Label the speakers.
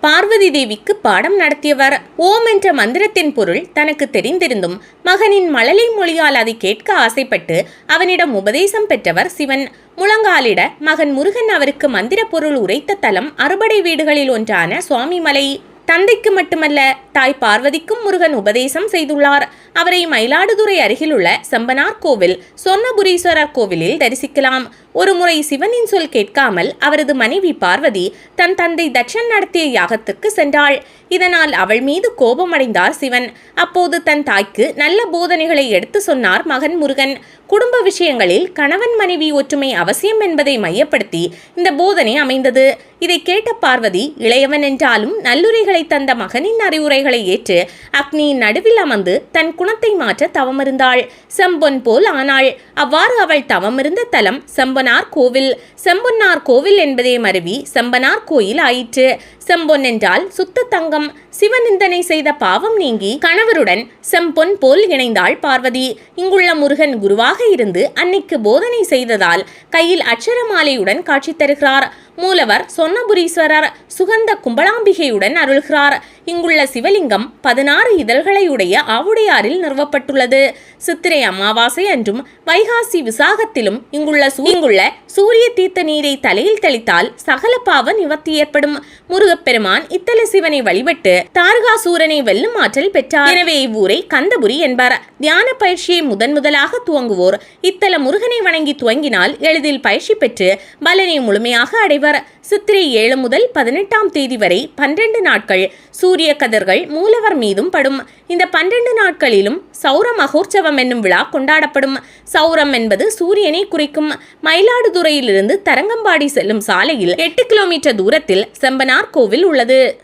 Speaker 1: பார்வதி தேவிக்கு பாடம் நடத்தியவர். ஓம் என்ற மந்திரத்தின் பொருள் தனக்கு தெரிந்திருந்தும் மகனின் மழலை மொழியால் அதை கேட்க ஆசைப்பட்டு அவனிடம் உபதேசம் பெற்றவர் சிவன். முழங்காலிட மகன் முருகன் அவருக்கு மந்திர பொருள் உரைத்த தலம் அறுபடை வீடுகளில் ஒன்றான சுவாமிமலை. தந்தைக்கு மட்டுமல்ல தாய் பார்வதிக்கும் முருகன் உபதேசம் செய்துள்ளார். அவரை மயிலாடுதுறை அருகிலுள்ள செம்பனார் கோவில் சொர்ணபுரீஸ்வரர் கோவிலில் தரிசிக்கலாம். ஒருமுறை சிவனின் சொல் கேட்காமல் அவரது மனைவி பார்வதி தன் தந்தை தட்சன் நடத்திய யாகத்துக்கு சென்றாள். இதனால் அவள் மீது கோபமடைந்தார் சிவன். அப்போது தன் தாய்க்கு நல்ல போதனைகளை எடுத்து சொன்னார் மகன் முருகன். குடும்ப விஷயங்களில் கணவன் மனைவி ஒற்றுமை அவசியம் என்பதை மையப்படுத்தி இந்த போதனை அமைந்தது. இதை கேட்ட பார்வதி இளையவன் என்றாலும் நல்லுரைகளை தந்த மகனின் அறிவுரைகளை ஏற்று அக்னியின் நடுவில் அமர்ந்து தன் குணத்தை மாற்ற தவமிருந்தாள். செம்பொன் போல் ஆனாள். அவ்வாறு அவள் தவமிருந்த தலம் செம்பனார் கோவில். செம்பொன்னார் கோவில் என்பதே மருவி செம்பனார் கோயில் ஆயிற்று. செம்பொன் என்றால் சுத்த தங்கம். சிவநிந்தனை செய்த பாவம் நீங்கி கணவருடன் செம்பொன் போல் இணைந்தாள் பார்வதி. இங்குள்ள முருகன் குருவாக இருந்து அன்னைக்கு போதனை செய்ததால் கையில் அட்சரமாலையுடன் காட்சி தருகிறார். மூலவர் சொன்னபுரீஸ்வரர் சுகந்த கும்பலாம்பிகையுடன் அருள்கிறார். இங்குள்ள சிவலிங்கம் பதினாறு இதழ்களையுடைய ஆவுடையாரில் நிறுவப்பட்டுள்ளது. சித்திரை அமாவாசை அன்றும் வைகாசி விசாகத்திலும் இங்குள்ள இங்குள்ள சூரிய தீர்த்த நீரை தலையில் தெளித்தால் சகல பாவ நிவர்த்தி ஏற்படும். முருகப்பெருமான் இத்தல சிவனை வழிபட்டு தாரகாசூரனை வெல்லும் ஆற்றல் பெற்றார். எனவே இவ்வூரை கந்தபுரி என்பார். தியான பயிற்சியை முதன் முதலாக துவங்குவோர். இத்தல முருகனை வணங்கி துவங்கினால் எளிதில் பயிற்சி பெற்று பலனை முழுமையாக அடைவர். சித்திரை ஏழு முதல் பதினெட்டாம் தேதி வரை பன்னிரண்டு நாட்கள் சூரிய கதிர்கள் மூலவர் மீதும் படும். இந்த பன்னிரண்டு நாட்களிலும் சௌர மகோற்சவம் என்னும் விழா கொண்டாடப்படும். சௌரம் என்பது சூரியனை குறிக்கும். மயிலாடுதுறையிலிருந்து தரங்கம்பாடி செல்லும் சாலையில் எட்டு கிலோமீட்டர் தூரத்தில் செம்பனார் கோவில் உள்ளது.